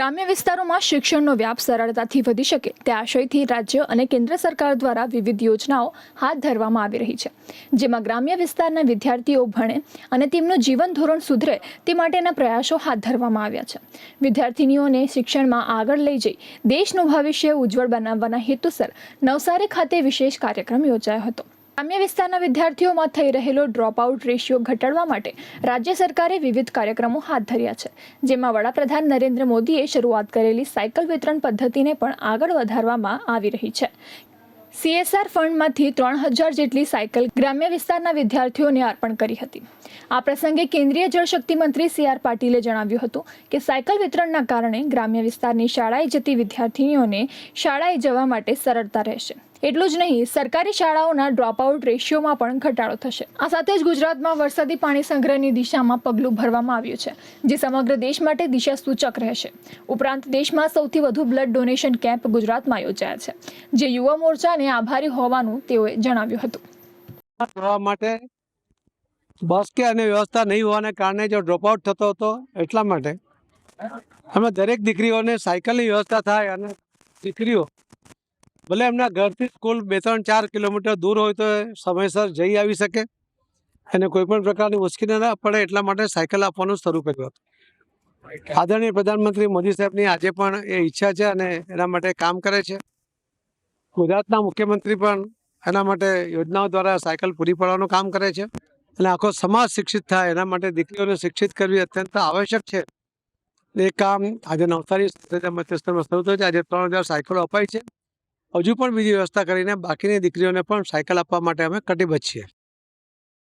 ગ્રામ્ય વિસ્તારોમાં શિક્ષણનો વ્યાપ સરળતાથી વધી શકે તે આશયથી રાજ્ય અને કેન્દ્ર સરકાર દ્વારા વિવિધ યોજનાઓ હાથ ધરવામાં આવી રહી છે, જેમાં ગ્રામ્ય વિસ્તારના વિદ્યાર્થીઓ ભણે અને તેમનું જીવન ધોરણ સુધરે તે માટેના પ્રયાસો હાથ ધરવામાં આવ્યા છે. વિદ્યાર્થીનીઓને શિક્ષણમાં આગળ લઈ જઈ દેશનું ભવિષ્ય ઉજ્જવળ બનાવવાના હેતુસર નવસારી ખાતે વિશેષ કાર્યક્રમ યોજાયો હતો. ગ્રામ્ય વિસ્તારના વિદ્યાર્થીઓમાં થઈ રહેલો ડ્રોપઆઉટ રેશિયો ઘટાડવા માટે રાજ્ય સરકારે વિવિધ કાર્યક્રમો હાથ ધર્યા છે, જેમાં વડાપ્રધાન નરેન્દ્ર મોદીએ શરૂઆત કરેલી સાયકલ વિતરણ પદ્ધતિને પણ આગળ વધારવામાં આવી રહી છે. સીએસઆર ફંડમાંથી ત્રણ હજાર જેટલી સાયકલ ગ્રામ્ય વિસ્તારના વિદ્યાર્થીઓને અર્પણ કરી હતી. આ પ્રસંગે કેન્દ્રીય જળશક્તિ મંત્રી સી આર પાટીલે જણાવ્યું હતું કે સાયકલ વિતરણના કારણે ગ્રામ્ય વિસ્તારની શાળાએ જતી વિદ્યાર્થીનીઓને શાળાએ જવા માટે સરળતા રહેશે. એટલું જ નહીં, સરકારી શાળાઓના ડ્રોપઆઉટ રેશિયોમાં પણ ઘટાડો થશે. આ સાથે જ ગુજરાતમાં વરસાદી પાણી સંગ્રહની દિશામાં પગલું ભરવામાં આવ્યું છે, જે સમગ્ર દેશ માટે દિશા સૂચક રહેશે. ઉપરાંત દેશમાં સૌથી વધુ બ્લડ ડોનેશન કેમ્પ ગુજરાતમાં યોજાયા છે, જે યુવા મોરચાને આભારી હોવાનું તેઓએ જણાવ્યું હતું. માટે બસ કે અને વ્યવસ્થા નહીં હોવાને કારણે જો ડ્રોપઆઉટ થતો હતો, એટલા માટે અમે દરેક દીકરીઓને સાયકલની વ્યવસ્થા થાય અને દીકરીઓ ભલે એમના ઘરથી સ્કૂલ બે ત્રણ ચાર કિલોમીટર દૂર હોય તો સમયસર જઈ આવી શકે. અને કોઈપણ પ્રકારની મુશ્કેલી ના પડે એટલા માટે સાયકલ આપવાનું શરૂ કર્યું હતું. આદરણીય પ્રધાનમંત્રી મોદી સાહેબની આજે પણ એ ઈચ્છા છે અને એના માટે કામ કરે છે. ગુજરાતના મુખ્યમંત્રી પણ એના માટે યોજનાઓ દ્વારા સાયકલ પૂરી પાડવાનું કામ કરે છે અને આખો સમાજ શિક્ષિત થાય એના માટે દીકરીઓને શિક્ષિત કરવી અત્યંત આવશ્યક છે. એ કામ આજે નવસારી મધ્યસ્થમાં શરૂ થયું છે આજે ત્રણ હજાર સાયકલો અપાઈ છે. હજુ પણ બીજી વ્યવસ્થા કરીને બાકીની દીકરીઓને પણ સાયકલ આપવા માટે અમે કટિબદ્ધ છીએ.